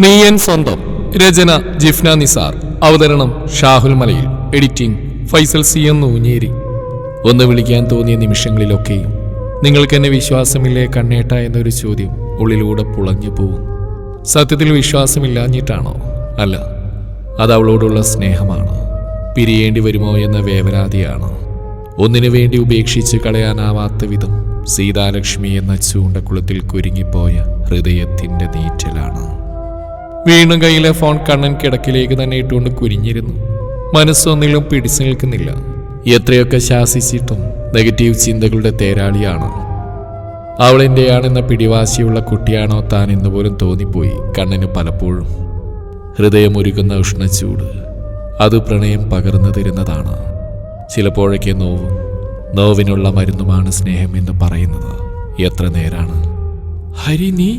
നീയൻ സ്വന്തം. രചന ജിഫ്ന നിസാർ. അവതരണം ഷാഹുൽ മലയിൽ. എഡിറ്റിംഗ് ഫൈസൽ സി എന്ന് ഊഞ്ഞേരി ഒന്ന് വിളിക്കാൻ തോന്നിയ നിമിഷങ്ങളിലൊക്കെയും നിങ്ങൾക്ക് എന്നെ വിശ്വാസമില്ലേ കണ്ണേട്ട എന്നൊരു ചോദ്യം ഉള്ളിലൂടെ പുളഞ്ഞു പോവും സത്യത്തിൽ വിശ്വാസമില്ലാഞ്ഞിട്ടാണോ? അല്ല അത് അവളോടുള്ള സ്നേഹമാണ്. പിരിയേണ്ടി വരുമോ എന്ന വേവലാതിയാണ്. ഒന്നിനു വേണ്ടി ഉപേക്ഷിച്ച് കളയാനാവാത്ത വിധം സീതാലക്ഷ്മി എന്ന ചൂണ്ടക്കുളത്തിൽ കുരുങ്ങിപ്പോയ ഹൃദയത്തിന്റെ നീറ്റലാണ്. വീണ്ടും കയ്യിലെ ഫോൺ കണ്ണൻ കിടക്കിലേക്ക് തന്നെ ഇട്ടുകൊണ്ട് കുരിഞ്ഞിരുന്നു. മനസ്സൊന്നിലും പിടിച്ചു നിൽക്കുന്നില്ല. എത്രയൊക്കെ ശാസിച്ചിട്ടും നെഗറ്റീവ് ചിന്തകളുടെ തേരാളിയാണ്. അവൾ എന്റെയാണെന്ന പിടിവാശിയുള്ള കുട്ടിയാണോ താൻ എന്ന് പോലും തോന്നിപ്പോയി കണ്ണന് പലപ്പോഴും. ഹൃദയമൊരുക്കുന്ന ഉഷ്ണച്ചൂട്. അത് പ്രണയം പകർന്നു തരുന്നതാണ്. ചിലപ്പോഴൊക്കെ നോവും നോവിനുള്ള മരുന്നുമാണ് സ്നേഹം എന്ന് പറയുന്നത്. എത്ര നേരാണ്. ഹരി നീ?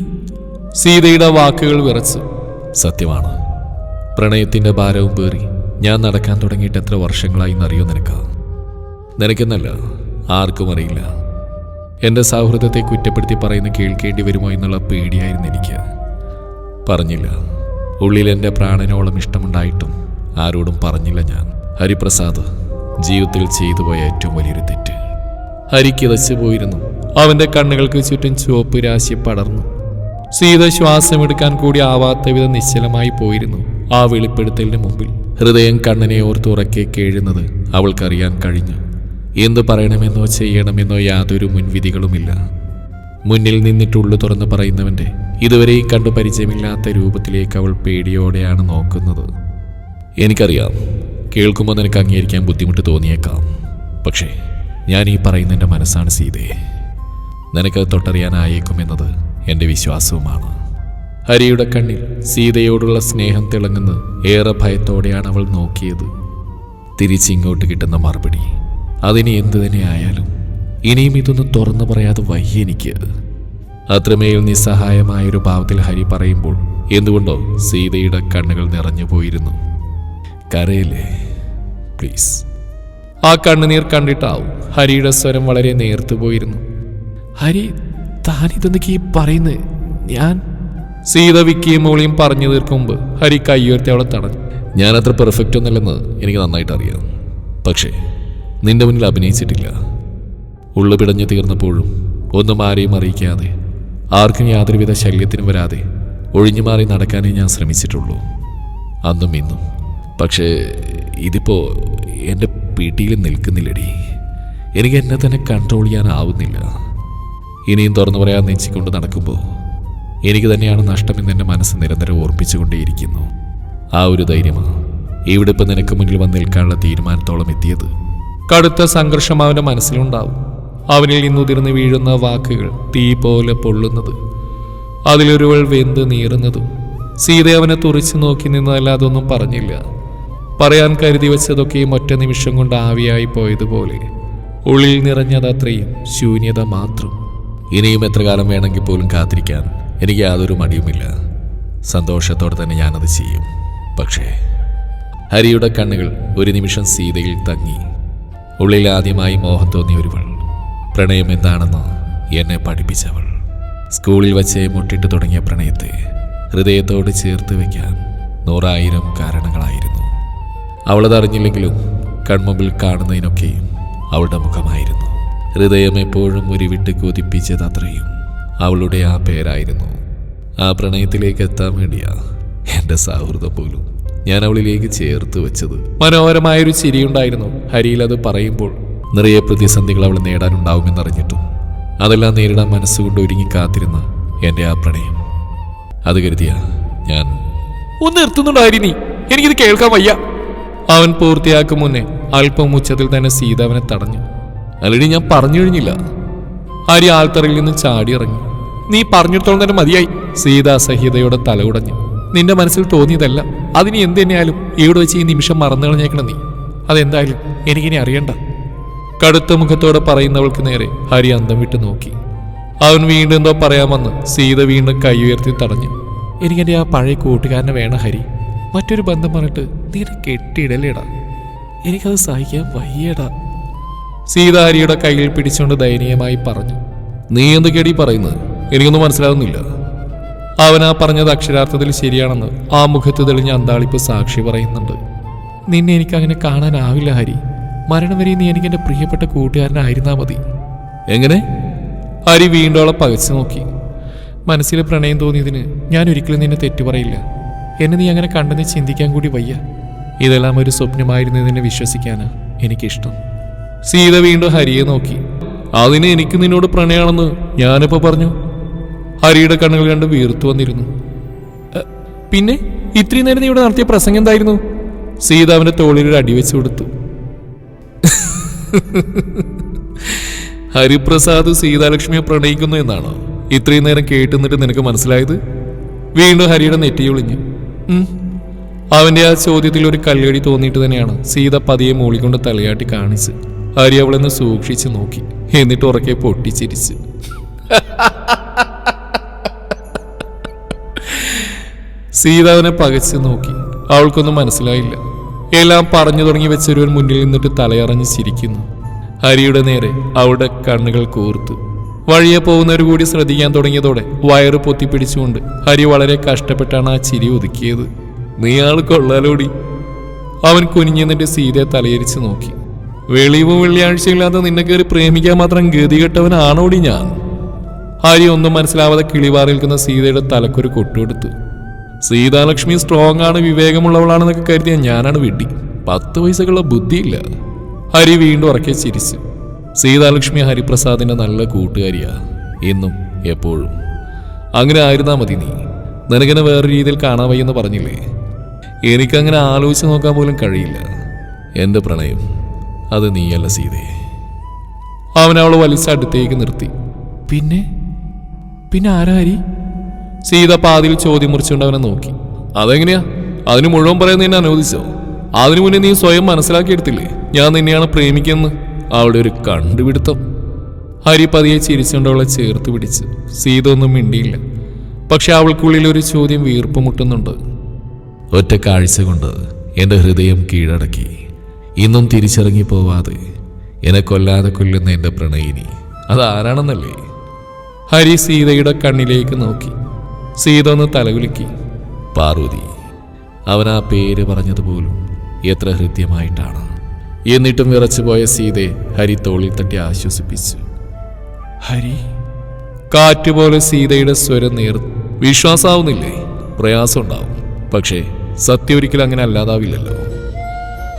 സീതയുടെ വാക്കുകൾ വിറച്ചു. സത്യമാണ്. പ്രണയത്തിന്റെ ഭാരവും പേറി ഞാൻ നടക്കാൻ തുടങ്ങിയിട്ട് എത്ര വർഷങ്ങളായി എന്നറിയോ നിനക്ക്? നിനക്കെന്നല്ല ആർക്കും അറിയില്ല. എന്റെ സൗഹൃദത്തെ കുറ്റപ്പെടുത്തി പറയുന്ന കേൾക്കേണ്ടി വരുമോ എന്നുള്ള പേടിയായിരുന്നു എനിക്ക്. പറഞ്ഞില്ല. ഉള്ളിൽ എന്റെ പ്രാണനോളം ഇഷ്ടമുണ്ടായിട്ടും ആരോടും പറഞ്ഞില്ല ഞാൻ. ഹരിപ്രസാദ് ജീവിതത്തിൽ ചെയ്തു പോയ ഏറ്റവും വലിയൊരു തെറ്റ്. ഹരി കിതച്ചു പോയിരുന്നു. അവന്റെ കണ്ണുകൾക്ക് ചുറ്റും ചുവപ്പ് രാശി പടർന്നു. സീത ശ്വാസമെടുക്കാൻ കൂടി ആവാത്ത വിധം നിശ്ചലമായി പോയിരുന്നു ആ വെളിപ്പെടുത്തലിന് മുമ്പിൽ. ഹൃദയം കണ്ണനെ ഓർത്തുറക്കെ കേഴുന്നത് അവൾക്കറിയാൻ കഴിഞ്ഞു. എന്തു പറയണമെന്നോ ചെയ്യണമെന്നോ യാതൊരു മുൻവിധികളുമില്ല. മുന്നിൽ നിന്നിട്ടുള്ളു തുറന്നു പറയുന്നവന്റെ ഇതുവരെയും കണ്ടു പരിചയമില്ലാത്ത രൂപത്തിലേക്ക് അവൾ പേടിയോടെയാണ് നോക്കുന്നത്. എനിക്കറിയാം. കേൾക്കുമ്പോൾ നിനക്ക് അംഗീകരിക്കാൻ ബുദ്ധിമുട്ട് തോന്നിയേക്കാം. പക്ഷേ ഞാൻ ഈ പറയുന്നതിന്റെ മനസ്സാണ് സീതയെ. നിനക്കത് തൊട്ടറിയാനായേക്കുമെന്നത് എന്റെ വിശ്വാസവുമാണ്. ഹരിയുടെ കണ്ണിൽ സീതയോടുള്ള സ്നേഹം തിളങ്ങുന്ന ഏറെ ഭയത്തോടെയാണ് അവൾ നോക്കിയത്. തിരിച്ചിങ്ങോട്ട് കിട്ടുന്ന മറുപടി അതിനി എന്തു തന്നെ ആയാലും ഇനിയും ഇതൊന്നും തുറന്നു പറയാതെ വയ്യ എനിക്ക്. അത്രമേൽ നിസ്സഹായമായൊരു ഭാവത്തിൽ ഹരി പറയുമ്പോൾ എന്തുകൊണ്ടോ സീതയുടെ കണ്ണുകൾ നിറഞ്ഞു പോയിരുന്നു. കരയില്ലേ? പ്ലീസ്. ആ കണ്ണുനീർ കണ്ടിട്ടാവും ഹരിയുടെ സ്വരം വളരെ നേർത്തു പോയിരുന്നു. ഹരി താനിതെന്നൊക്കെ ഈ പറയുന്നത് ഞാൻ സീത വിക്കിയും മോളിയും പറഞ്ഞു തീർക്കുമ്പോൾ ഹരി കയ്യുയർത്തി അവളെ തടഞ്ഞു. ഞാൻ അത്ര പെർഫെക്റ്റ് ഒന്നല്ലെന്ന് എനിക്ക് നന്നായിട്ട് അറിയാം. പക്ഷേ നിന്റെ മുന്നിൽ അഭിനയിച്ചിട്ടില്ല. ഉള്ളു പിടഞ്ഞു തീർന്നപ്പോഴും ഒന്നും ആരെയും അറിയിക്കാതെ ആർക്കും യാതൊരുവിധ ശല്യത്തിനും വരാതെ ഒഴിഞ്ഞു മാറി നടക്കാനേ ഞാൻ ശ്രമിച്ചിട്ടുള്ളൂ. അന്നും ഇന്നും. പക്ഷേ ഇതിപ്പോ എന്റെ പിടിയിൽ നിൽക്കുന്നില്ലടി. എനിക്ക് എന്നെ തന്നെ കൺട്രോൾ ചെയ്യാനാവുന്നില്ല. ഇനിയും തുറന്നു പറയാൻ നെഞ്ചിക്കൊണ്ട് നടക്കുമ്പോൾ എനിക്ക് തന്നെയാണ് നഷ്ടമെന്ന് എന്റെ മനസ്സ് നിരന്തരം ഓർപ്പിച്ചുകൊണ്ടേയിരിക്കുന്നു. ആ ഒരു ധൈര്യമാണ് ഇവിടെ ഇപ്പം നിനക്ക് മുന്നിൽ വന്ന് നിൽക്കാനുള്ള തീരുമാനത്തോളം എത്തിയത്. കടുത്ത സംഘർഷം അവന്റെ മനസ്സിലുണ്ടാവും. അവനിൽ നിന്നുതിർന്ന് വീഴുന്ന വാക്കുകൾ തീ പോലെ പൊള്ളുന്നത് അതിലൊരുവൾ വെന്ത് നീറുന്നതും സീത അവനെ തുറച്ചു നോക്കി നിന്നതല്ലാതെ ഒന്നും പറഞ്ഞില്ല. പറയാൻ കരുതി വെച്ചതൊക്കെയും ഒറ്റ നിമിഷം കൊണ്ട് ആവിയായി പോയതുപോലെ ഉള്ളിൽ നിറഞ്ഞതത്രയും ശൂന്യത മാത്രം. ഇനിയും എത്ര കാലം വേണമെങ്കിൽ പോലും കാത്തിരിക്കാൻ എനിക്ക് യാതൊരു മടിയുമില്ല. സന്തോഷത്തോടെ തന്നെ ഞാനത് ചെയ്യും. പക്ഷേ ഹരിയുടെ കണ്ണുകൾ ഒരു നിമിഷം സീതയിൽ തങ്ങി. ഉള്ളിൽ ആദ്യമായി മോഹം തോന്നിയ ഒരുവൾ പ്രണയം എന്താണെന്ന് എന്നെ പഠിപ്പിച്ചവൾ. സ്കൂളിൽ വച്ച് മുട്ടിട്ട് തുടങ്ങിയ പ്രണയത്തെ ഹൃദയത്തോട് ചേർത്ത് വയ്ക്കാൻ നൂറായിരം കാരണങ്ങളായിരുന്നു. അവളതറിഞ്ഞില്ലെങ്കിലും കൺമുമ്പിൽ കാണുന്നതിനൊക്കെയും അവളുടെ മുഖമായിരുന്നു. ഹൃദയം എപ്പോഴും ഉരുവിട്ട് കൊതിപ്പിച്ചത് അത്രയും അവളുടെ ആ പേരായിരുന്നു. ആ പ്രണയത്തിലേക്ക് എത്താൻ വേണ്ടിയാ എന്റെ സൗഹൃദം പോലും ഞാൻ അവളിലേക്ക് ചേർത്ത് വെച്ചത്. മനോഹരമായൊരു ചിരിയുണ്ടായിരുന്നു. ഹരിയിൽ അത് പറയുമ്പോൾ നിറയെ പ്രതിസന്ധികൾ അവൾ നേടാനുണ്ടാവുമെന്നറിഞ്ഞിട്ടും അതെല്ലാം നേരിടാൻ മനസ്സുകൊണ്ട് ഒരുങ്ങി കാത്തിരുന്ന എന്റെ ആ പ്രണയം. അത് കരുതിയ ഞാൻ ഒന്ന് നിർത്തുന്നുണ്ടായിരുന്നു എനിക്കിത് കേൾക്കാൻ വയ്യ. അവൻ പൂർത്തിയാക്കും മുന്നേ അല്പം ഉച്ചത്തിൽ തന്നെ സീത അവനെ തടഞ്ഞു. അല്ലടി ഞാൻ പറഞ്ഞു കഴിഞ്ഞില്ല. ഹരി ആൽത്തറയിൽ നിന്ന് ചാടി ഇറങ്ങി. നീ പറഞ്ഞിടത്തോളം തന്നെ മതിയായി. സീതാ സഹിതയുടെ തലകുടഞ്ഞു നിന്റെ മനസ്സിൽ തോന്നിയതല്ല അതിന് എന്ത് തന്നെയായാലും ഇവിടെ വെച്ച് ഈ നിമിഷം മറന്നു കളഞ്ഞേക്കണം നീ. അതെന്തായാലും എനിക്കിനി അറിയണ്ട. കടുത്ത മുഖത്തോടെ പറയുന്നവൾക്ക് നേരെ ഹരി അന്തം വിട്ട് നോക്കി. അവൻ വീണ്ടും എന്തോ പറയാമെന്ന് സീത വീണ്ടും കൈ ഉയർത്തി തടഞ്ഞു. എനിക്കെന്റെ ആ പഴയ കൂട്ടുകാരനെ വേണം ഹരി. മറ്റൊരു ബന്ധം പറഞ്ഞിട്ട് നീ കെട്ടിയിടലേടാ എനിക്കത് സഹിക്കാൻ വയ്യടാ. സീത ഹരിയുടെ കയ്യിൽ പിടിച്ചുകൊണ്ട് ദയനീയമായി പറഞ്ഞു നീ എന്ത് കേടി പറയുന്നത്? എനിക്കൊന്നും മനസ്സിലാവുന്നില്ല. അവൻ ആ പറഞ്ഞത് അക്ഷരാർത്ഥത്തിൽ ശരിയാണെന്ന് ആ മുഖത്ത് തെളിഞ്ഞ അന്താളിപ്പ് സാക്ഷി പറയുന്നുണ്ട്. നിന്നെ എനിക്ക് അങ്ങനെ കാണാനാവില്ല ഹരി. മരണം വരെ നീ എനിക്ക് എന്റെ പ്രിയപ്പെട്ട കൂട്ടുകാരനായിരുന്നാ മതി. എങ്ങനെ? ഹരി വീണ്ടും അവളെ പകച്ചു നോക്കി. മനസ്സിൽ പ്രണയം തോന്നിയതിന് ഞാൻ ഒരിക്കലും നിന്നെ തെറ്റു പറയില്ല. എന്നെ നീ അങ്ങനെ കണ്ടെന്ന് ചിന്തിക്കാൻ കൂടി വയ്യ. ഇതെല്ലാം ഒരു സ്വപ്നമായിരുന്നതിനെ വിശ്വസിക്കാനാ എനിക്കിഷ്ടം. സീത വീണ്ടും ഹരിയെ നോക്കി. അതിന് എനിക്ക് നിന്നോട് പ്രണയാണെന്ന് ഞാനിപ്പോ പറഞ്ഞു. ഹരിയുടെ കണ്ണുകൾ കണ്ട് വീർത്തു വന്നിരുന്നു. പിന്നെ ഇത്രയും നേരം ഇവിടെ നടത്തിയ പ്രസംഗം എന്തായിരുന്നു? സീത അവന്റെ തോളിൽ ഒരു അടി വെച്ചു കൊടുത്തു. ഹരിപ്രസാദ് സീതാലക്ഷ്മിയെ പ്രണയിക്കുന്നു എന്നാണോ? ഇത്രയും നേരം കേട്ടുന്നിട്ട് നിനക്ക് മനസ്സിലായത്? വീണ്ടും ഹരിയുടെ നെറ്റി ഒളിഞ്ഞു. അവന്റെ ആ ചോദ്യത്തിൽ ഒരു കല്ലേടി തോന്നിയിട്ട് തന്നെയാണ് സീത പതിയെ മൂളിക്കൊണ്ട് തലയാട്ടി കാണിച്ച് ഹരി അവളെന്ന് സൂക്ഷിച്ചു നോക്കി. എന്നിട്ട് ഉറക്കെ പൊട്ടിച്ചിരിച്ച്. സീത അവനെ പകച്ച് നോക്കി. അവൾക്കൊന്നും മനസ്സിലായില്ല. എല്ലാം പറഞ്ഞു തുടങ്ങി വെച്ചൊരുവൻ മുന്നിൽ നിന്നിട്ട് തലയറഞ്ഞ് ചിരിക്കുന്നു. ഹരിയുടെ നേരെ അവളുടെ കണ്ണുകൾ കൂർത്തു. വഴിയെ പോകുന്നവർ കൂടി ശ്രദ്ധിക്കാൻ തുടങ്ങിയതോടെ വയറ് പൊത്തിപ്പിടിച്ചുകൊണ്ട് ഹരി വളരെ കഷ്ടപ്പെട്ടാണ് ആ ചിരി ഒതുക്കിയത്. നീ ആൾ കൊള്ളാലോടി. അവൻ കുനിഞ്ഞെന്നിട്ട് സീതയെ തലയിരിച്ച് നോക്കി. വെളിവും വെള്ളിയാഴ്ചയില്ലാതെ നിന്നെ കയറി പ്രേമിക്കാൻ മാത്രം ഗതികെട്ടവനാണോടി ഞാൻ? ഹരി ഒന്നും മനസ്സിലാവാതെ കിളിവാറി നിൽക്കുന്ന സീതയുടെ തലക്കൊരു കൊട്ടുകൊടുത്തു. സീതാലക്ഷ്മി സ്ട്രോങ് ആണ് വിവേകമുള്ളവളാണെന്നൊക്കെ കരുതിയ ഞാനാണ് വെടി പത്ത് പൈസക്കുള്ള ബുദ്ധിയില്ല. ഹരി വീണ്ടും ഉറക്കെ ചിരിച്ചു. സീതാലക്ഷ്മി ഹരിപ്രസാദിന്റെ നല്ല കൂട്ടുകാരിയാ. എന്നും എപ്പോഴും. അങ്ങനെ ആയിരുന്നാ മതി നീ. നിനക്കെന്നെ വേറെ രീതിയിൽ കാണാൻ വയ്യെന്ന് പറഞ്ഞില്ലേ? എനിക്കങ്ങനെ ആലോചിച്ച് നോക്കാൻ പോലും കഴിയില്ല. എന്റെ പ്രണയം. അത് നീയല്ല സീതേ. അവൻ അവളെ വലിച്ചടുത്തേക്ക് നിർത്തി. പിന്നെ? പിന്നെ ആരാരി? സീത പാതിയിൽ ചോദ്യം മുറിച്ചുകൊണ്ട് അവനെ നോക്കി. അതെങ്ങനെയാ? അതിന് മുഴുവൻ പറയാൻ നിന്നെ അനുവദിച്ചോ? അതിനു മുന്നേ നീ സ്വയം മനസ്സിലാക്കിയെടുത്തില്ലേ? ഞാൻ നിന്നെയാണ് പ്രേമിക്കുന്നത് അവളുടെ ഒരു കണ്ടുപിടുത്തം. ഹരി പതിയെ ചിരിച്ചുകൊണ്ട് അവളെ ചേർത്ത് പിടിച്ച്. സീത ഒന്നും മിണ്ടിയില്ല. പക്ഷെ അവൾക്കുള്ളിൽ ഒരു ചോദ്യം വീർപ്പ് മുട്ടുന്നുണ്ട് ഒറ്റ കാഴ്ച കൊണ്ട് എന്റെ ഹൃദയം കീഴടക്കി. ഇന്നും തിരിച്ചിറങ്ങി പോവാതെ എന്നെ കൊല്ലാതെ കൊല്ലുന്ന എന്റെ പ്രണയിനി. അതാരാണെന്നല്ലേ ഹരി സീതയുടെ കണ്ണിലേക്ക് നോക്കി. സീത ഒന്ന് തലകുലുക്കി. പാർവതി അവൻ ആ പേര് പറഞ്ഞതുപോലും എത്ര ഹൃദ്യമായിട്ടാണ്. എന്നിട്ടും വിറച്ചുപോയ സീതയെ ഹരി തോളിൽ തട്ടി ആശ്വസിപ്പിച്ചു. ഹരി കാറ്റുപോലെ സീതയുടെ സ്വരം നേർ വിശ്വാസാവുന്നില്ലേ? പ്രയാസമുണ്ടാവും. പക്ഷേ സത്യം ഒരിക്കലും അങ്ങനെ അല്ലാതാവില്ലല്ലോ.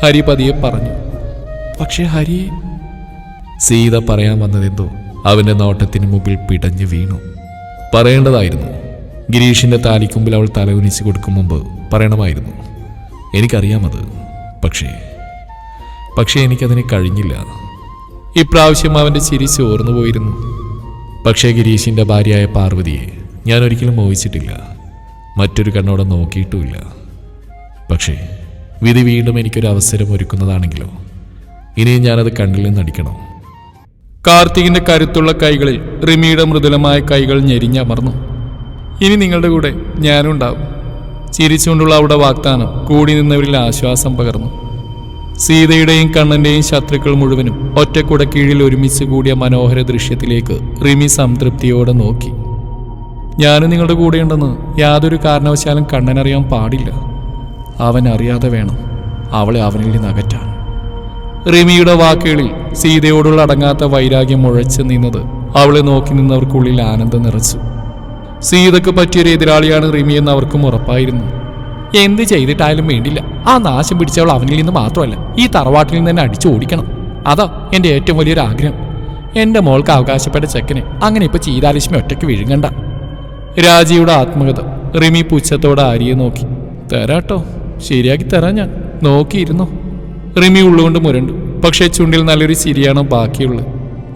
ഹരി പതിയെ പറഞ്ഞു പക്ഷേ ഹരി സീത പറയാൻ വന്നതെന്തോ അവന്റെ നോട്ടത്തിന് മുമ്പിൽ പിടഞ്ഞു വീണു. പറയേണ്ടതായിരുന്നു. ഗിരീഷിന്റെ താലിക്കുമ്പിൽ അവൾ തലകുനിച്ച് കൊടുക്കും മുമ്പ് പറയണമായിരുന്നു. എനിക്കറിയാമത് പക്ഷേ പക്ഷേ എനിക്കതിന് കഴിഞ്ഞില്ല. ഇപ്രാവശ്യം അവന്റെ ചിരി ചോർന്നു പോയിരുന്നു. പക്ഷേ ഗിരീഷിന്റെ ഭാര്യയായ പാർവതിയെ ഞാൻ ഒരിക്കലും മോഹിച്ചിട്ടില്ല. മറ്റൊരു കണ്ണോടെ നോക്കിയിട്ടുമില്ല. പക്ഷേ വിധി വീണ്ടും എനിക്കൊരു അവസരം ഒരുക്കുന്നതാണെങ്കിലോ? ഇനിയും ഞാനത് കണ്ണിൽ നിന്ന് അടിക്കണോ. കാർത്തികിന്റെ കരുത്തുള്ള കൈകളിൽ റിമിയുടെ മൃദുലമായ കൈകൾ ഞെരിഞ്ഞമർന്നു ഇനി നിങ്ങളുടെ കൂടെ ഞാനുണ്ടാവും ചിരിച്ചുകൊണ്ടുള്ള അവിടെ വാഗ്ദാനം കൂടി നിന്നവരിൽ ആശ്വാസം പകർന്നു. സീതയുടെയും കണ്ണന്റെയും ശത്രുക്കൾ മുഴുവനും ഒറ്റക്കുട കീഴിൽ ഒരുമിച്ച് കൂടിയ മനോഹര ദൃശ്യത്തിലേക്ക് റിമി സംതൃപ്തിയോടെ നോക്കി. ഞാനും നിങ്ങളുടെ കൂടെയുണ്ടെന്ന് യാതൊരു കാരണവശാലും കണ്ണനറിയാൻ പാടില്ല. അവൻ അറിയാതെ വേണം അവളെ അവനിൽ നിന്ന് അകറ്റാൻ. റിമിയുടെ വാക്കുകളിൽ സീതയോടുള്ള അടങ്ങാത്ത വൈരാഗ്യം മുഴച്ചു നിന്നത് അവളെ നോക്കി നിന്നവർക്കുള്ളിൽ ആനന്ദം നിറച്ചു. സീതക്ക് പറ്റിയൊരു എതിരാളിയാണ് റിമി എന്ന് അവർക്കും ഉറപ്പായിരുന്നു. എന്ത് ചെയ്തിട്ടായാലും വേണ്ടില്ല. ആ നാശം പിടിച്ചവൾ അവനിൽ നിന്ന് മാത്രമല്ല ഈ തറവാട്ടിൽ നിന്ന് തന്നെ അടിച്ചു ഓടിക്കണം. അതാ എന്റെ ഏറ്റവും വലിയൊരു ആഗ്രഹം. എന്റെ മോൾക്ക് അവകാശപ്പെട്ട ചെക്കനെ അങ്ങനെ ഇപ്പൊ ചീതാലക്ഷ്മി ഒറ്റയ്ക്ക് വിഴുങ്ങണ്ട. രാജിയുടെ ആത്മകഥ റിമി പുച്ഛത്തോടെ ആര്യെ നോക്കി. തരാട്ടോ. ശരിയാക്കി തരാം ഞാൻ നോക്കിയിരുന്നോ. റിമി ഉള്ളുകൊണ്ട് മുരണ്ടു. പക്ഷേ ചുണ്ടിൽ നല്ലൊരു ചിരിയാണ് ബാക്കിയുള്ളത്.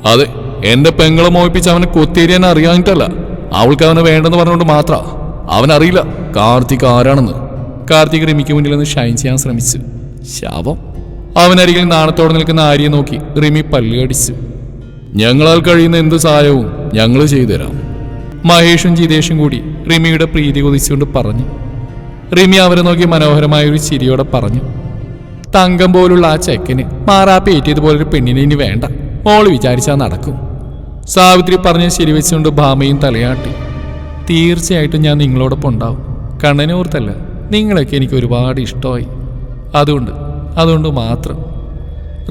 അതെ എന്റെ പെങ്ങളെ മോഹിപ്പിച്ച് അവനെ കൊത്തേരിയാൻ അറിയാഞ്ഞിട്ടല്ല. അവൾക്ക് അവന് വേണ്ടെന്ന് പറഞ്ഞുകൊണ്ട് മാത്ര. അവനറിയില്ല കാർത്തിക് ആരാണെന്ന്. കാർത്തിക് റിമിക്ക് മുന്നിൽ നിന്ന് ഷൈൻ ചെയ്യാൻ ശ്രമിച്ചു. ശാപം അവനരികിൽ നാണത്തോടെ നിൽക്കുന്ന ആര്യെ നോക്കി റിമി പല്ലുകടിച്ചു ഞങ്ങളാൽ കഴിയുന്ന എന്ത് സഹായവും ഞങ്ങൾ ചെയ്തുതരാം. മഹേഷും ജിതേഷും കൂടി റിമിയുടെ പ്രീതി കൊതിച്ചുകൊണ്ട് പറഞ്ഞു. റിമി അവരെ നോക്കി മനോഹരമായ ഒരു ചിരിയോടെ പറഞ്ഞു തങ്കം പോലുള്ള ആ ചെക്കന് മാറാപ്പ് ഏറ്റിയതുപോലൊരു പെണ്ണിനെ ഇനി വേണ്ട. ഓൾ വിചാരിച്ചാൽ നടക്കും. സാവിത്രി പറഞ്ഞ് ശരിവെച്ചുകൊണ്ട് ഭാമയും തലയാട്ടി തീർച്ചയായിട്ടും ഞാൻ നിങ്ങളോടൊപ്പം ഉണ്ടാവും. കണ്ണനെ ഓർത്തല്ല നിങ്ങളൊക്കെ എനിക്ക് ഒരുപാട് ഇഷ്ടമായി. അതുകൊണ്ട് അതുകൊണ്ട് മാത്രം.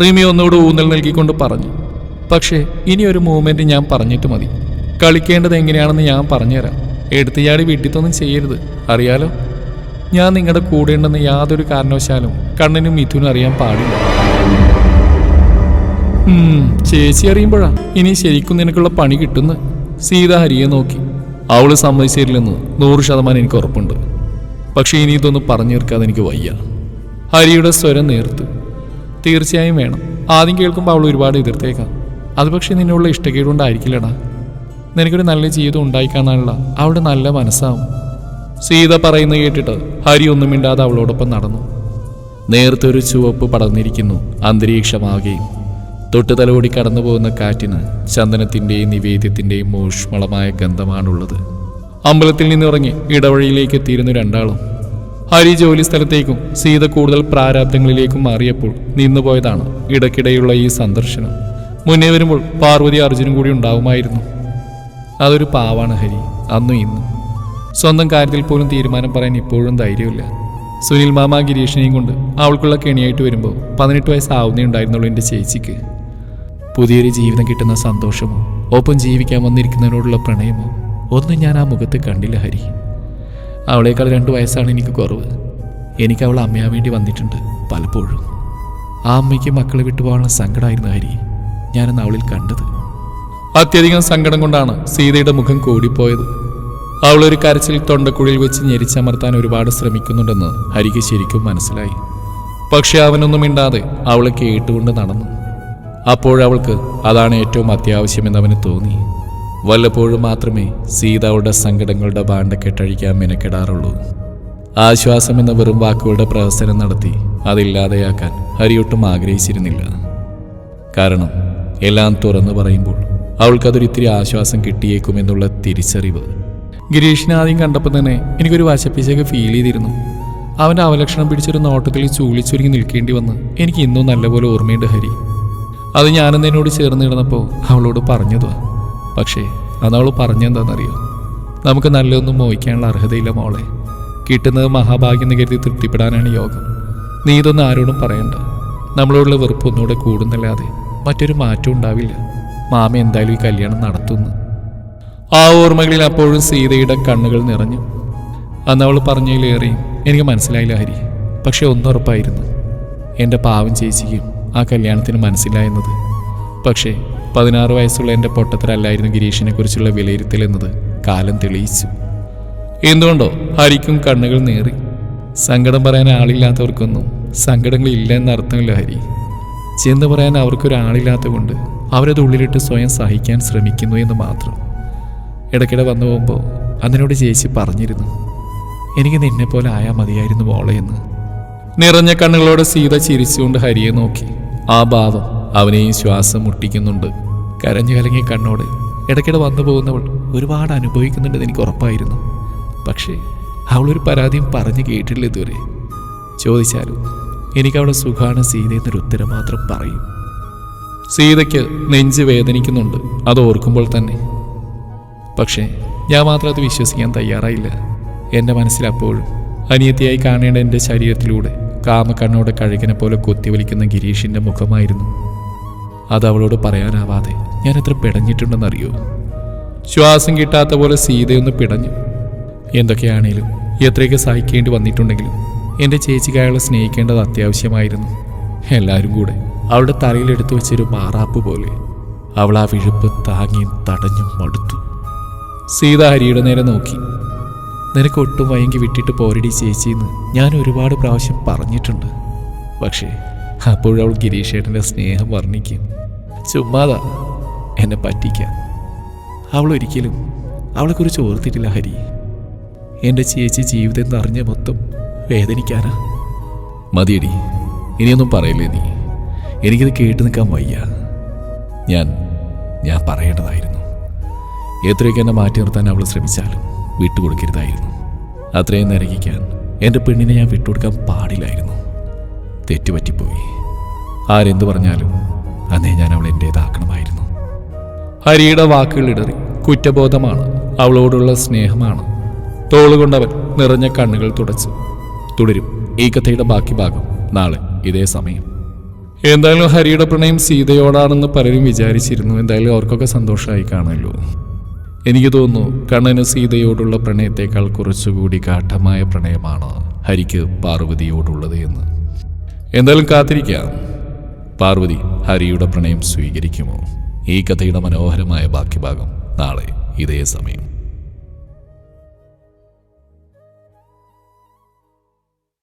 റിമി ഒന്നുകൂടെ ഊന്നൽ നൽകിക്കൊണ്ട് പറഞ്ഞു പക്ഷേ ഇനി ഒരു മൂവ്മെന്റ് ഞാൻ പറഞ്ഞിട്ട് മതി. കളിക്കേണ്ടത് എങ്ങനെയാണെന്ന് ഞാൻ പറഞ്ഞുതരാം. എടുത്തുചാടി വീട്ടിത്തൊന്നും ചെയ്യരുത്. അറിയാലോ? ഞാൻ നിങ്ങളുടെ കൂടെ ഉണ്ടെന്ന് യാതൊരു കാരണവശാലും കണ്ണനും മിഥുനും അറിയാൻ പാടില്ല. ചേച്ചി അറിയുമ്പോഴാ ഇനി ശരിക്കും നിനക്കുള്ള പണി കിട്ടുന്ന സീത ഹരിയെ നോക്കി. അവൾ സമ്മതിച്ചേരില്ലെന്ന് നൂറ് ശതമാനം എനിക്ക് ഉറപ്പുണ്ട്. പക്ഷേ ഇനി ഇതൊന്ന് പറഞ്ഞു തീർക്കാതെ എനിക്ക് വയ്യ. ഹരിയുടെ സ്വരം നേർത്തു. തീർച്ചയായും വേണം. ആദ്യം കേൾക്കുമ്പോൾ അവൾ ഒരുപാട് എതിർത്തേക്കാം. അത് പക്ഷേ നിന്നുള്ള ഇഷ്ടക്കേടുകൊണ്ടായിരിക്കില്ലടാ നിനക്കൊരു നല്ല ജീവിതം ഉണ്ടായിക്കാണാനുള്ള അവളുടെ നല്ല മനസ്സാവും. സീത പറയുന്നത് കേട്ടിട്ട് ഹരി ഒന്നും മിണ്ടാതെ അവളോടൊപ്പം നടന്നു. നേരത്തെ നേർത്തൊരു ചുവപ്പ് പടർന്നിരിക്കുന്നു അന്തരീക്ഷമാകുകയും തൊട്ടു തലോടി കടന്നു പോകുന്ന കാറ്റിന് ചന്ദനത്തിന്റെയും നിവേദ്യത്തിന്റെയും മോഷ്മളമായ ഗന്ധമാണുള്ളത്. അമ്പലത്തിൽ നിന്നിറങ്ങി ഇടവഴിയിലേക്ക് എത്തിയിരുന്നു രണ്ടാളും. ഹരി ജോലി സ്ഥലത്തേക്കും സീത കൂടുതൽ പ്രാരാബ്ദങ്ങളിലേക്കും മാറിയപ്പോൾ നിന്നുപോയതാണ് ഇടയ്ക്കിടെയുള്ള ഈ സന്ദർശനം. മുന്നേ വരുമ്പോൾ പാർവതി അർജുനും കൂടി ഉണ്ടാവുമായിരുന്നു. അതൊരു പാവാണ് ഹരി അന്നും ഇന്നും. സ്വന്തം കാര്യത്തിൽ പോലും തീരുമാനം പറയാൻ ഇപ്പോഴും ധൈര്യമില്ല. സുനിൽ മാമ ഗിരീഷിനെയും കൊണ്ട് അവൾക്കുള്ള കെണിയായിട്ട് വരുമ്പോൾ പതിനെട്ട് വയസ്സാവുന്നേ ഉണ്ടായിരുന്നുള്ളൂ എന്റെ ചേച്ചിക്ക്. പുതിയൊരു ജീവിതം കിട്ടുന്ന സന്തോഷമോ ഒപ്പം ജീവിക്കാൻ വന്നിരിക്കുന്നതിനോടുള്ള പ്രണയമോ ഒന്നും ഞാൻ ആ മുഖത്ത് കണ്ടില്ല ഹരി. അവളേക്കാൾ രണ്ട് വയസ്സാണ് എനിക്ക് കുറവ്. എനിക്ക് അവൾ അമ്മയാൻ വേണ്ടി വന്നിട്ടുണ്ട് പലപ്പോഴും. ആ അമ്മയ്ക്ക് മക്കളെ വിട്ടുപോകാനുള്ള സങ്കടമായിരുന്നു ഹരി. ഞാനെന്ന് അവളിൽ കണ്ടത്. അത്യധികം സങ്കടം കൊണ്ടാണ് സീതയുടെ മുഖം കൂടിപ്പോയത്. അവളൊരു കരച്ചിൽ തൊണ്ടക്കുഴിയിൽ വെച്ച് ഞെരിച്ചമർത്താൻ ഒരുപാട് ശ്രമിക്കുന്നുണ്ടെന്ന് ഹരിക്ക് ശരിക്കും മനസ്സിലായി. പക്ഷെ അവനൊന്നും മിണ്ടാതെ അവളെ കേട്ടുകൊണ്ട് നടന്നു. അപ്പോഴവൾക്ക് അതാണ് ഏറ്റവും അത്യാവശ്യമെന്ന് അവന് തോന്നി. വല്ലപ്പോഴും മാത്രമേ സീത അവളുടെ സങ്കടങ്ങളുടെ ബാണ്ട കെട്ടഴിക്കാൻ മെനക്കെടാറുള്ളൂ. ആശ്വാസം എന്ന വെറും വാക്കുകളുടെ പ്രഹസനം നടത്തി അതില്ലാതെയാക്കാൻ ഹരിയൊട്ടും ആഗ്രഹിച്ചിരുന്നില്ല. കാരണം എല്ലാം തുറന്നു പറയുമ്പോൾ അവൾക്കതൊരിത്തിരി ആശ്വാസം കിട്ടിയേക്കുമെന്നുള്ള തിരിച്ചറിവ് ഗിരീഷിനെ ആദ്യം കണ്ടപ്പോൾ തന്നെ എനിക്കൊരു വശപ്പിച്ചൊക്കെ ഫീൽ ചെയ്തിരുന്നു. അവന്റെ അവലക്ഷണം പിടിച്ചൊരു നോട്ടത്തിൽ ചൂളിച്ചൊരുങ്ങി നിൽക്കേണ്ടി വന്ന് എനിക്ക് ഇന്നും നല്ലപോലെ ഓർമ്മയുണ്ട് ഹരി. അത് ഞാനെന്ന് എന്നോട് ചേർന്ന് കിടന്നപ്പോൾ അവളോട് പറഞ്ഞതുവാ പക്ഷേ അന്ന് അവൾ പറഞ്ഞെന്താണെന്നറിയോ? നമുക്ക് നല്ലതൊന്നും മോഹിക്കാനുള്ള അർഹതയില്ല മോളെ. കിട്ടുന്നത് മഹാഭാഗ്യം എന്ന് കരുതി തൃപ്തിപ്പെടാനാണ് യോഗം. നീ ഇതൊന്നും ആരോടും പറയണ്ട. നമ്മളോടുള്ള വെറുപ്പ് ഒന്നുകൂടെ കൂടുന്നല്ലാതെ മറ്റൊരു മാറ്റം ഉണ്ടാവില്ല. മാമ എന്തായാലും ഈ കല്യാണം നടത്തുന്നു. ആ ഓർമ്മകളിൽ അപ്പോഴും സീതയുടെ കണ്ണുകൾ നിറഞ്ഞു. അന്ന് അവൾ പറഞ്ഞതിലേറെയും എനിക്ക് മനസ്സിലായില്ല ഹരി. പക്ഷെ ഒന്നുറപ്പായിരുന്നു. എന്റെ പാവം ചേച്ചിക്കും ആ കല്യാണത്തിന് മനസ്സില്ല എന്നത്. പക്ഷേ പതിനാറ് വയസ്സുള്ള എന്റെ പൊട്ടത്തരല്ലായിരുന്നു ഗിരീഷിനെ കുറിച്ചുള്ള വിലയിരുത്തൽ എന്നത് കാലം തെളിയിച്ചു. എന്തുകൊണ്ടോ ഹരിക്കും കണ്ണുകൾ നേറി. സങ്കടം പറയാൻ ആളില്ലാത്തവർക്കൊന്നും സങ്കടങ്ങൾ ഇല്ല എന്ന അർത്ഥമില്ല ഹരി. ചെന്ന് പറയാൻ അവർക്കൊരാളില്ലാത്തതുകൊണ്ട് അവരത് ഉള്ളിലിട്ട് സ്വയം സഹിക്കാൻ ശ്രമിക്കുന്നു എന്ന് മാത്രം. ഇടയ്ക്കിടെ വന്നു പോകുമ്പോൾ അതിനോട് ചേച്ചി പറഞ്ഞിരുന്നു എനിക്ക് നിന്നെ പോലെ ആയാൽ മതിയായിരുന്നു മോളെ എന്ന്. നിറഞ്ഞ കണ്ണുകളോടെ സീത ചിരിച്ചുകൊണ്ട് ഹരിയെ നോക്കി. ആ ഭാവം അവനെയും ശ്വാസം മുട്ടിക്കുന്നുണ്ട്. കരഞ്ഞു കലങ്ങിയ കണ്ണോട് ഇടയ്ക്കിടെ വന്നു പോകുന്നവൾ ഒരുപാട് അനുഭവിക്കുന്നുണ്ടെന്ന് എനിക്ക് ഉറപ്പായിരുന്നു. പക്ഷേ അവളൊരു പരാതിയും പറഞ്ഞു കേട്ടില്ല ഇതുവരെ. ചോദിച്ചാലും എനിക്കവിടെ സുഖാണ് സീത എന്നൊരു ഉത്തരം മാത്രം പറയും. സീതയ്ക്ക് നെഞ്ച് വേദനിക്കുന്നുണ്ട്. അത് ഓർക്കുമ്പോൾ തന്നെ പക്ഷേ ഞാൻ മാത്രം അത് വിശ്വസിക്കാൻ തയ്യാറായില്ല. എന്റെ മനസ്സിൽ അപ്പോഴും അനിയത്തിയായി കാണേണ്ട എന്റെ ശരീരത്തിലൂടെ കാമക്കണ്ണോടെ കഴുകനെ പോലെ കൊത്തിവലിക്കുന്ന ഗിരീഷിന്റെ മുഖമായിരുന്നു. അത് അവളോട് പറയാനാവാതെ ഞാൻ എത്ര പിടഞ്ഞിട്ടുണ്ടെന്നറിയോ? ശ്വാസം കിട്ടാത്ത പോലെ സീതയൊന്ന് പിടഞ്ഞു. എന്തൊക്കെയാണേലും എത്രയൊക്കെ സഹിക്കേണ്ടി വന്നിട്ടുണ്ടെങ്കിലും എന്റെ ചേച്ചിക്ക് അയാളെ സ്നേഹിക്കേണ്ടത് അത്യാവശ്യമായിരുന്നു. എല്ലാവരും കൂടെ അവളുടെ തലയിലെടുത്തു വെച്ചൊരു മാറാപ്പ് പോലെ അവൾ ആ വിഴുപ്പ് താങ്ങിയും തടഞ്ഞും മടുത്തു. സീത ഹരിയുടെ നേരെ നോക്കി. നിനക്ക് ഒട്ടും വയങ്കി വിട്ടിട്ട് പോരടി ചേച്ചിന്ന് ഞാൻ ഒരുപാട് പ്രാവശ്യം പറഞ്ഞിട്ടുണ്ട്. പക്ഷേ അപ്പോഴവൾ ഗിരീഷേട്ടന്റെ സ്നേഹം വർണിക്കും. ചുമ്മാതാ എന്നെ പറ്റിക്കാൻ. അവൾ ഒരിക്കലും അവളെക്കുറിച്ച് ഓർത്തിട്ടില്ല ഹരി. എന്റെ ചേച്ചി ജീവിതം നിറഞ്ഞ മൊത്തം വേദനിക്കാനാ. മതിയടി ഇനിയൊന്നും പറയില്ലേ നീ? എനിക്കത് കേട്ട് നിൽക്കാൻ വയ്യ. ഞാൻ ഞാൻ പറയേണ്ടതായിരുന്നു. എത്രയൊക്കെ എന്നെ മാറ്റി നിർത്താൻ അവൾ ശ്രമിച്ചാലും വിട്ടുകൊടുക്കരുതായിരുന്നു. അത്രയും നരകിക്കാൻ എന്റെ പെണ്ണിനെ ഞാൻ വിട്ടുകൊടുക്കാൻ പാടില്ലായിരുന്നു. തെറ്റുപറ്റിപ്പോയി. ആരെന്തു പറഞ്ഞാലും അന്നേ ഞാൻ അവൾ എന്റേതാക്കണമായിരുന്നു ഹരിയുടെ വാക്കുകൾ ഇടറി കുറ്റബോധമാണ് അവളോടുള്ള സ്നേഹമാണ്. തോളുകൊണ്ടവൻ നിറഞ്ഞ കണ്ണുകൾ തുടച്ചു തുടരും ഈ കഥയുടെ ബാക്കി ഭാഗം നാളെ ഇതേ സമയം. എന്തായാലും ഹരിയുടെ പ്രണയം സീതയോടാണെന്ന് പലരും വിചാരിച്ചിരുന്നു എന്തായാലും അവർക്കൊക്കെ സന്തോഷമായി കാണുമല്ലോ. എനിക്ക് തോന്നുന്നു കണ്ണന് സീതയോടുള്ള പ്രണയത്തേക്കാൾ കുറച്ചുകൂടി ഗാഠമായ പ്രണയമാണ് ഹരിക്ക് പാർവതിയോടുള്ളത് എന്ന്. എന്തായാലും കാത്തിരിക്കാം. പാർവതി ഹരിയുടെ പ്രണയം സ്വീകരിക്കുമോ? ഈ കഥയുടെ മനോഹരമായ ബാക്കി ഭാഗം നാളെ ഇതേ സമയം.